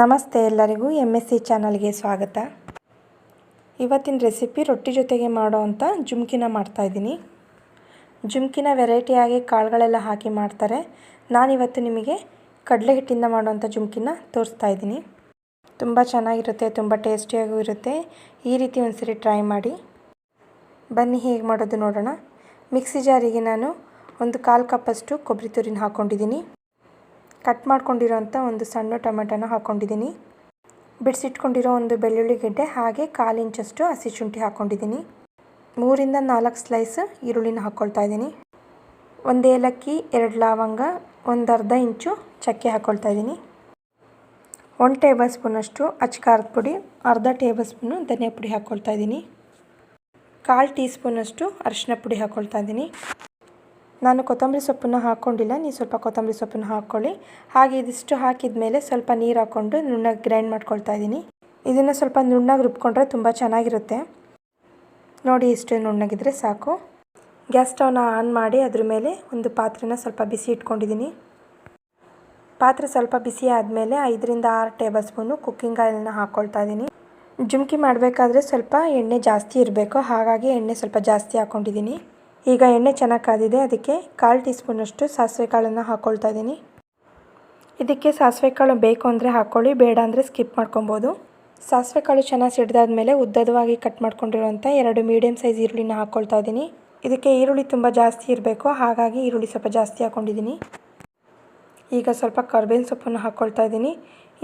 ನಮಸ್ತೆ ಎಲ್ಲರಿಗೂ M S C ಚಾನಲ್ಗೆ ಸ್ವಾಗತ. ಇವತ್ತಿನ ರೆಸಿಪಿ ರೊಟ್ಟಿ ಜೊತೆಗೆ ಮಾಡೋವಂಥ ಜುಮ್ಕಿನ ಮಾಡ್ತಾಯಿದ್ದೀನಿ ಜುಮ್ಕಿನ ವೆರೈಟಿಯಾಗಿ ಕಾಳುಗಳೆಲ್ಲ ಹಾಕಿ ಮಾಡ್ತಾರೆ. ನಾನಿವತ್ತು ನಿಮಗೆ ಕಡಲೆ ಹಿಟ್ಟಿಂದ ಮಾಡುವಂಥ ಜುಮ್ಕಿನ ತೋರಿಸ್ತಾ ಇದ್ದೀನಿ. ತುಂಬ ಚೆನ್ನಾಗಿರುತ್ತೆ, ತುಂಬ ಟೇಸ್ಟಿಯಾಗೂ ಇರುತ್ತೆ. ಈ ರೀತಿ ಒಂದ್ಸರಿ ಟ್ರೈ ಮಾಡಿ. ಬನ್ನಿ, ಹೇಗೆ ಮಾಡೋದು ನೋಡೋಣ. ಮಿಕ್ಸಿ ಜಾರಿಗೆ ನಾನು ಒಂದು ಕಾಲು ಕಪ್ಪಷ್ಟು ಕೊಬ್ಬರಿ ತುರಿನ ಹಾಕ್ಕೊಂಡಿದ್ದೀನಿ ಕಟ್ ಮಾಡ್ಕೊಂಡಿರೋಂಥ ಒಂದು ಸಣ್ಣ ಟೊಮೆಟೊನ ಹಾಕ್ಕೊಂಡಿದ್ದೀನಿ ಬಿಡಿಸಿಟ್ಕೊಂಡಿರೋ ಒಂದು ಬೆಳ್ಳುಳ್ಳಿ ಗೆಡ್ಡೆ ಹಾಗೆ ಕಾಲು ಇಂಚಷ್ಟು ಹಸಿ ಶುಂಠಿ ಹಾಕ್ಕೊಂಡಿದ್ದೀನಿ ಮೂರಿಂದ ನಾಲ್ಕು ಸ್ಲೈಸ್ ಈರುಳ್ಳಿನ ಹಾಕ್ಕೊಳ್ತಾ ಇದ್ದೀನಿ. ಒಂದು ಏಲಕ್ಕಿ, ಎರಡು ಲವಂಗ, ಒಂದು ಅರ್ಧ ಇಂಚು ಚಕ್ಕೆ ಹಾಕ್ಕೊಳ್ತಾ ಇದ್ದೀನಿ. ಒಂದು ಟೇಬಲ್ ಸ್ಪೂನಷ್ಟು ಅಚ್ಕಾರದ ಪುಡಿ, ಅರ್ಧ ಟೇಬಲ್ ಸ್ಪೂನು ಧನಿಯಾ ಪುಡಿ ಹಾಕ್ಕೊಳ್ತಾ ಇದ್ದೀನಿ. ಕಾಲು ಟೀ ಸ್ಪೂನಷ್ಟು ಅರಿಶಿನ ಪುಡಿ ಹಾಕ್ಕೊಳ್ತಾ ಇದ್ದೀನಿ. ನಾನು ಕೊತ್ತಂಬರಿ ಸೊಪ್ಪನ್ನು ಹಾಕ್ಕೊಂಡಿಲ್ಲ ನೀವು ಸ್ವಲ್ಪ ಕೊತ್ತಂಬರಿ ಸೊಪ್ಪನ್ನು ಹಾಕ್ಕೊಳ್ಳಿ. ಹಾಗೆ ಇದಿಷ್ಟು ಹಾಕಿದ ಮೇಲೆ ಸ್ವಲ್ಪ ನೀರು ಹಾಕ್ಕೊಂಡು ನುಣ್ಣಗೆ ಗ್ರೈಂಡ್ ಮಾಡ್ಕೊಳ್ತಾ ಇದ್ದೀನಿ. ಇದನ್ನು ಸ್ವಲ್ಪ ನುಣ್ಣಗೆ ರುಬ್ಕೊಂಡ್ರೆ ತುಂಬ ಚೆನ್ನಾಗಿರುತ್ತೆ. ನೋಡಿ ಇಷ್ಟು ನುಣ್ಣಗಿದ್ರೆ ಸಾಕು. ಗ್ಯಾಸ್ ಸ್ಟವ್ನ ಆನ್ ಮಾಡಿ ಅದ್ರ ಮೇಲೆ ಒಂದು ಪಾತ್ರೆನ ಸ್ವಲ್ಪ ಬಿಸಿ ಇಟ್ಕೊಂಡಿದ್ದೀನಿ. ಪಾತ್ರೆ ಸ್ವಲ್ಪ ಬಿಸಿ ಆದಮೇಲೆ ಐದರಿಂದ ಆರು ಟೇಬಲ್ ಸ್ಪೂನು ಕುಕ್ಕಿಂಗ್ ಆಯಿಲ್ನ ಹಾಕ್ಕೊಳ್ತಾ ಇದ್ದೀನಿ. ಜುಮ್ಕಿ ಮಾಡಬೇಕಾದ್ರೆ ಸ್ವಲ್ಪ ಎಣ್ಣೆ ಜಾಸ್ತಿ ಇರಬೇಕು, ಹಾಗಾಗಿ ಎಣ್ಣೆ ಸ್ವಲ್ಪ ಜಾಸ್ತಿ ಹಾಕ್ಕೊಂಡಿದ್ದೀನಿ. ಈಗ ಎಣ್ಣೆ ಚೆನ್ನಾಗಿ ಕಾದಿದೆ, ಅದಕ್ಕೆ ಕಾಲು ಟೀ ಸ್ಪೂನಷ್ಟು ಸಾಸಿವೆ ಕಾಳನ್ನು ಹಾಕ್ಕೊಳ್ತಾ ಇದ್ದೀನಿ. ಇದಕ್ಕೆ ಸಾಸಿವೆ ಕಾಳು ಬೇಕು ಅಂದರೆ ಹಾಕ್ಕೊಳ್ಳಿ ಬೇಡ ಅಂದರೆ ಸ್ಕಿಪ್ ಮಾಡ್ಕೊಬೋದು. ಸಾಸಿವೆ ಕಾಳು ಚೆನ್ನಾಗಿ ಸಿಡ್ದಾದ್ಮೇಲೆ ಉದ್ದದವಾಗಿ ಕಟ್ ಮಾಡ್ಕೊಂಡಿರೋಂಥ ಎರಡು ಮೀಡಿಯಮ್ ಸೈಜ್ ಈರುಳ್ಳಿನ ಹಾಕ್ಕೊಳ್ತಾ ಇದ್ದೀನಿ. ಇದಕ್ಕೆ ಈರುಳ್ಳಿ ತುಂಬ ಜಾಸ್ತಿ ಇರಬೇಕು, ಹಾಗಾಗಿ ಈರುಳ್ಳಿ ಸ್ವಲ್ಪ ಜಾಸ್ತಿ ಹಾಕ್ಕೊಂಡಿದ್ದೀನಿ ಈಗ ಸ್ವಲ್ಪ ಕರ್ಬೇವಿನ ಸೊಪ್ಪನ್ನು ಹಾಕ್ಕೊಳ್ತಾ ಇದ್ದೀನಿ.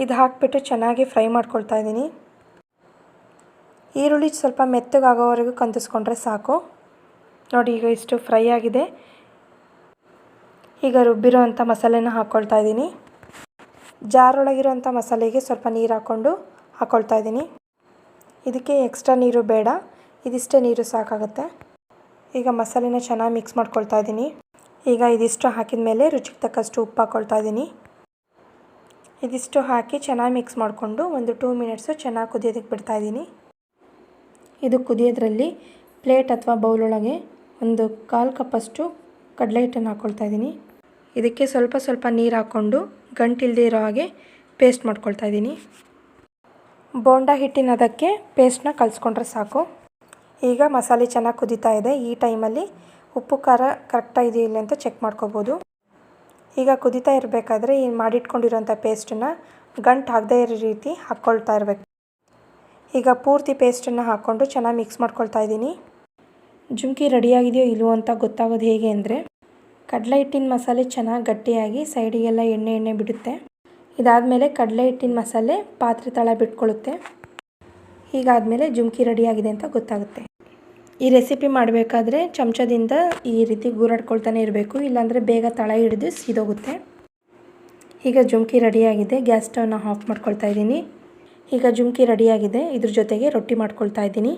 ಇದು ಹಾಕಿಬಿಟ್ಟು ಚೆನ್ನಾಗಿ ಫ್ರೈ ಮಾಡ್ಕೊಳ್ತಾ ಇದ್ದೀನಿ. ಈರುಳ್ಳಿ ಸ್ವಲ್ಪ ಮೆತ್ತಗಾಗೋವರೆಗೂ ಕಂದಿಸ್ಕೊಂಡ್ರೆ ಸಾಕು. ನೋಡಿ ಈಗ ಇಷ್ಟು ಫ್ರೈ ಆಗಿದೆ. ಈಗ ರುಬ್ಬಿರೋ ಅಂಥ ಮಸಾಲೆನ ಹಾಕ್ಕೊಳ್ತಾ ಇದ್ದೀನಿ. ಜಾರೊಳಗಿರೋಂಥ ಮಸಾಲೆಗೆ ಸ್ವಲ್ಪ ನೀರು ಹಾಕ್ಕೊಂಡು ಹಾಕ್ಕೊಳ್ತಾ ಇದ್ದೀನಿ. ಇದಕ್ಕೆ ಎಕ್ಸ್ಟ್ರಾ ನೀರು ಬೇಡ, ಇದಿಷ್ಟೇ ನೀರು ಸಾಕಾಗುತ್ತೆ. ಈಗ ಮಸಾಲೆನ ಚೆನ್ನಾಗಿ ಮಿಕ್ಸ್ ಮಾಡ್ಕೊಳ್ತಾ ಇದ್ದೀನಿ. ಈಗ ಇದಿಷ್ಟು ಹಾಕಿದ ಮೇಲೆ ರುಚಿಗೆ ತಕ್ಕಷ್ಟು ಉಪ್ಪು ಹಾಕ್ಕೊಳ್ತಾ ಇದ್ದೀನಿ. ಇದಿಷ್ಟು ಹಾಕಿ ಚೆನ್ನಾಗಿ ಮಿಕ್ಸ್ ಮಾಡಿಕೊಂಡು ಒಂದು ಟೂ ಮಿನಿಟ್ಸು ಚೆನ್ನಾಗಿ ಕುದಿಯೋದಕ್ಕೆ ಬಿಡ್ತಾಯಿದ್ದೀನಿ ಇದು ಕುದಿಯೋದ್ರಲ್ಲಿ ಪ್ಲೇಟ್ ಅಥವಾ ಬೌಲೊಳಗೆ ಒಂದು ಕಾಲು ಕಪ್ಪಷ್ಟು ಕಡಲೆ ಹಿಟ್ಟನ್ನು ಹಾಕ್ಕೊಳ್ತಾ ಇದ್ದೀನಿ. ಇದಕ್ಕೆ ಸ್ವಲ್ಪ ಸ್ವಲ್ಪ ನೀರು ಹಾಕ್ಕೊಂಡು ಗಂಟಿಲ್ದೇ ಇರೋ ಹಾಗೆ ಪೇಸ್ಟ್ ಮಾಡ್ಕೊಳ್ತಾ ಇದ್ದೀನಿ. ಬೋಂಡ ಹಿಟ್ಟಿನ ಅದಕ್ಕೆ ಪೇಸ್ಟ್ನ ಕಲಿಸ್ಕೊಂಡ್ರೆ ಸಾಕು. ಈಗ ಮಸಾಲೆ ಚೆನ್ನಾಗಿ ಕುದೀತಾ ಇದೆ. ಈ ಟೈಮಲ್ಲಿ ಉಪ್ಪು, ಖಾರ ಕರೆಕ್ಟಾಗಿ ಇಲ್ಲ ಅಂತ ಚೆಕ್ ಮಾಡ್ಕೋಬೋದು. ಈಗ ಕುದೀತಾ ಇರಬೇಕಾದ್ರೆ ಈ ಮಾಡಿಟ್ಕೊಂಡಿರೋಂಥ ಪೇಸ್ಟನ್ನ ಗಂಟು ಹಾಕದೇ ಇರೋ ರೀತಿ ಹಾಕ್ಕೊಳ್ತಾ ಇರಬೇಕು. ಈಗ ಪೂರ್ತಿ ಪೇಸ್ಟನ್ನು ಹಾಕ್ಕೊಂಡು ಚೆನ್ನಾಗಿ ಮಿಕ್ಸ್ ಮಾಡ್ಕೊಳ್ತಾ ಇದ್ದೀನಿ. ಜುಮ್ಕಿ ರೆಡಿಯಾಗಿದೆಯೋ ಇಲ್ವೋ ಅಂತ ಗೊತ್ತಾಗೋದು ಹೇಗೆ ಅಂದರೆ, ಕಡಲೆ ಹಿಟ್ಟಿನ ಮಸಾಲೆ ಚೆನ್ನಾಗಿ ಗಟ್ಟಿಯಾಗಿ ಸೈಡಿಗೆಲ್ಲ ಎಣ್ಣೆ ಎಣ್ಣೆ ಬಿಡುತ್ತೆ. ಇದಾದಮೇಲೆ ಕಡಲೆ ಹಿಟ್ಟಿನ ಮಸಾಲೆ ಪಾತ್ರೆ ತಳ ಬಿಟ್ಕೊಳ್ಳುತ್ತೆ. ಹೀಗಾದಮೇಲೆ ಜುಮ್ಕಿ ರೆಡಿಯಾಗಿದೆ ಅಂತ ಗೊತ್ತಾಗುತ್ತೆ. ಈ ರೆಸಿಪಿ ಮಾಡಬೇಕಾದ್ರೆ ಚಮಚದಿಂದ ಈ ರೀತಿ ಗೂರಾಡ್ಕೊಳ್ತಾನೆ ಇರಬೇಕು, ಇಲ್ಲಾಂದರೆ ಬೇಗ ತಳ ಹಿಡಿದು ಸೀದೋಗುತ್ತೆ. ಈಗ ಜುಮ್ಕಿ ರೆಡಿಯಾಗಿದೆ, ಗ್ಯಾಸ್ ಸ್ಟವ್ನ ಆಫ್ ಮಾಡ್ಕೊಳ್ತಾ ಇದ್ದೀನಿ. ಈಗ ಜುಮ್ಕಿ ರೆಡಿಯಾಗಿದೆ, ಇದ್ರ ಜೊತೆಗೆ ರೊಟ್ಟಿ ಮಾಡ್ಕೊಳ್ತಾ ಇದ್ದೀನಿ.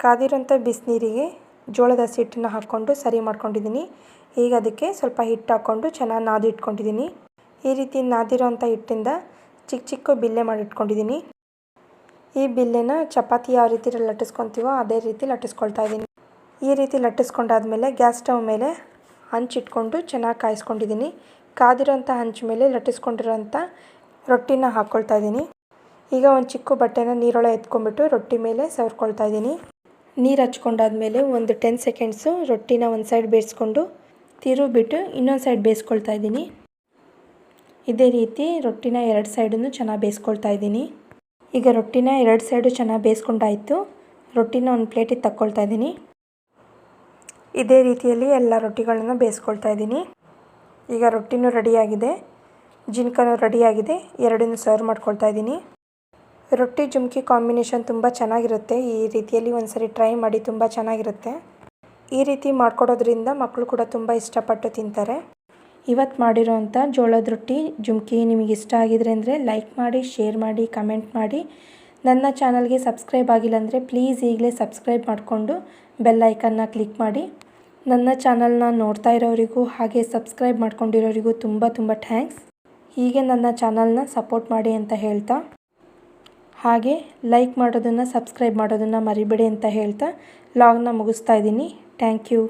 ಕಾದಿರೋಂಥ ಬಿಸಿನೀರಿಗೆ ಜೋಳದ ಹಸಿ ಹಿಟ್ಟನ್ನು ಹಾಕ್ಕೊಂಡು ಸರಿ ಮಾಡ್ಕೊಂಡಿದ್ದೀನಿ. ಈಗ ಅದಕ್ಕೆ ಸ್ವಲ್ಪ ಹಿಟ್ಟು ಹಾಕ್ಕೊಂಡು ಚೆನ್ನಾಗಿ ನಾದಿ ಇಟ್ಕೊಂಡಿದ್ದೀನಿ ಈ ರೀತಿ ನಾದಿರೋಂಥ ಹಿಟ್ಟಿಂದ ಚಿಕ್ಕ ಚಿಕ್ಕ ಬಿಲ್ಲೆ ಮಾಡಿ ಇಟ್ಕೊಂಡಿದ್ದೀನಿ ಈ ಬಿಲ್ಲೆನ ಚಪಾತಿ ಯಾವ ರೀತಿ ಲಟ್ಟಿಸ್ಕೊತೀವೋ ಅದೇ ರೀತಿ ಲಟ್ಟಿಸ್ಕೊಳ್ತಾ ಇದ್ದೀನಿ. ಈ ರೀತಿ ಲಟ್ಟಿಸ್ಕೊಂಡಾದ್ಮೇಲೆ ಗ್ಯಾಸ್ ಸ್ಟವ್ ಮೇಲೆ ಹಂಚಿಟ್ಕೊಂಡು ಚೆನ್ನಾಗಿ ಕಾಯಿಸ್ಕೊಂಡಿದ್ದೀನಿ. ಕಾದಿರೋಂಥ ಹಂಚು ಮೇಲೆ ಲಟ್ಟಿಸ್ಕೊಂಡಿರೋಂಥ ರೊಟ್ಟಿನ ಹಾಕ್ಕೊಳ್ತಾ ಇದ್ದೀನಿ. ಈಗ ಒಂದು ಚಿಕ್ಕ ಬಟ್ಟೆನ ನೀರೊಳ ಎತ್ಕೊಂಡ್ಬಿಟ್ಟು ರೊಟ್ಟಿ ಮೇಲೆ ಸವರ್ಕೊಳ್ತಾ ಇದ್ದೀನಿ. ನೀರು ಹಚ್ಕೊಂಡಾದ್ಮೇಲೆ ಒಂದು ಟೆನ್ ಸೆಕೆಂಡ್ಸು ರೊಟ್ಟಿನ ಒಂದು ಸೈಡ್ ಬೇಯಿಸ್ಕೊಂಡು ತಿರು ಬಿಟ್ಟು ಇನ್ನೊಂದು ಸೈಡ್ ಬೇಯಿಸ್ಕೊಳ್ತಾ ಇದ್ದೀನಿ. ಇದೇ ರೀತಿ ರೊಟ್ಟಿನ ಎರಡು ಸೈಡನ್ನು ಚೆನ್ನಾಗಿ ಬೇಯಿಸ್ಕೊಳ್ತಾ ಇದ್ದೀನಿ. ಈಗ ರೊಟ್ಟಿನ ಎರಡು ಸೈಡು ಚೆನ್ನಾಗಿ ಬೇಯಿಸ್ಕೊಂಡಾಯಿತು. ರೊಟ್ಟಿನ ಒಂದು ಪ್ಲೇಟಿಗೆ ತಕ್ಕೊಳ್ತಾ ಇದ್ದೀನಿ. ಇದೇ ರೀತಿಯಲ್ಲಿ ಎಲ್ಲ ರೊಟ್ಟಿಗಳನ್ನು ಬೇಯಿಸ್ಕೊಳ್ತಾ ಇದ್ದೀನಿ. ಈಗ ರೊಟ್ಟಿನೂ ರೆಡಿಯಾಗಿದೆ ಜಿನ್ಕನೂ ರೆಡಿಯಾಗಿದೆ ಎರಡನ್ನೂ ಸರ್ವ್ ಮಾಡ್ಕೊಳ್ತಾ ಇದ್ದೀನಿ. ರೊಟ್ಟಿ ಜುಮ್ಕಿ ಕಾಂಬಿನೇಷನ್ ತುಂಬ ಚೆನ್ನಾಗಿರುತ್ತೆ. ಈ ರೀತಿಯಲ್ಲಿ ಒಂದ್ಸರಿ ಟ್ರೈ ಮಾಡಿ ತುಂಬ ಚೆನ್ನಾಗಿರುತ್ತೆ. ಈ ರೀತಿ ಮಾಡ್ಕೊಡೋದ್ರಿಂದ ಮಕ್ಕಳು ಕೂಡ ತುಂಬ ಇಷ್ಟಪಟ್ಟು ತಿಂತಾರೆ. ಇವತ್ತು ಮಾಡಿರೋವಂಥ ಜೋಳದ ರೊಟ್ಟಿ ಜುಮ್ಕಿ ನಿಮಗೆ ಇಷ್ಟ ಆಗಿದ್ರೆ ಅಂದರೆ ಲೈಕ್ ಮಾಡಿ, ಶೇರ್ ಮಾಡಿ, ಕಮೆಂಟ್ ಮಾಡಿ. ನನ್ನ ಚಾನಲ್ಗೆ ಸಬ್ಸ್ಕ್ರೈಬ್ ಆಗಿಲ್ಲ ಅಂದರೆ ಪ್ಲೀಸ್ ಈಗಲೇ ಸಬ್ಸ್ಕ್ರೈಬ್ ಮಾಡಿಕೊಂಡು ಬೆಲ್ ಐಕನ್ನ ಕ್ಲಿಕ್ ಮಾಡಿ. ನನ್ನ ಚಾನಲ್ನ ನೋಡ್ತಾ ಇರೋರಿಗೂ ಹಾಗೆ ಸಬ್ಸ್ಕ್ರೈಬ್ ಮಾಡ್ಕೊಂಡಿರೋರಿಗೂ ತುಂಬ ತುಂಬ ಥ್ಯಾಂಕ್ಸ್. ಹೀಗೆ ನನ್ನ ಚಾನಲ್ನ ಸಪೋರ್ಟ್ ಮಾಡಿ ಅಂತ ಹೇಳ್ತಾ ಹಾಗೆ ಲೈಕ್ ಮಾಡೋದನ್ನು ಸಬ್ಸ್ಕ್ರೈಬ್ ಮಾಡೋದನ್ನು ಮರಿಬೇಡಿ ಅಂತ ಹೇಳ್ತಾ ಲಾಗ್ನ ಮುಗಿಸ್ತಾ ಇದ್ದೀನಿ. Thank you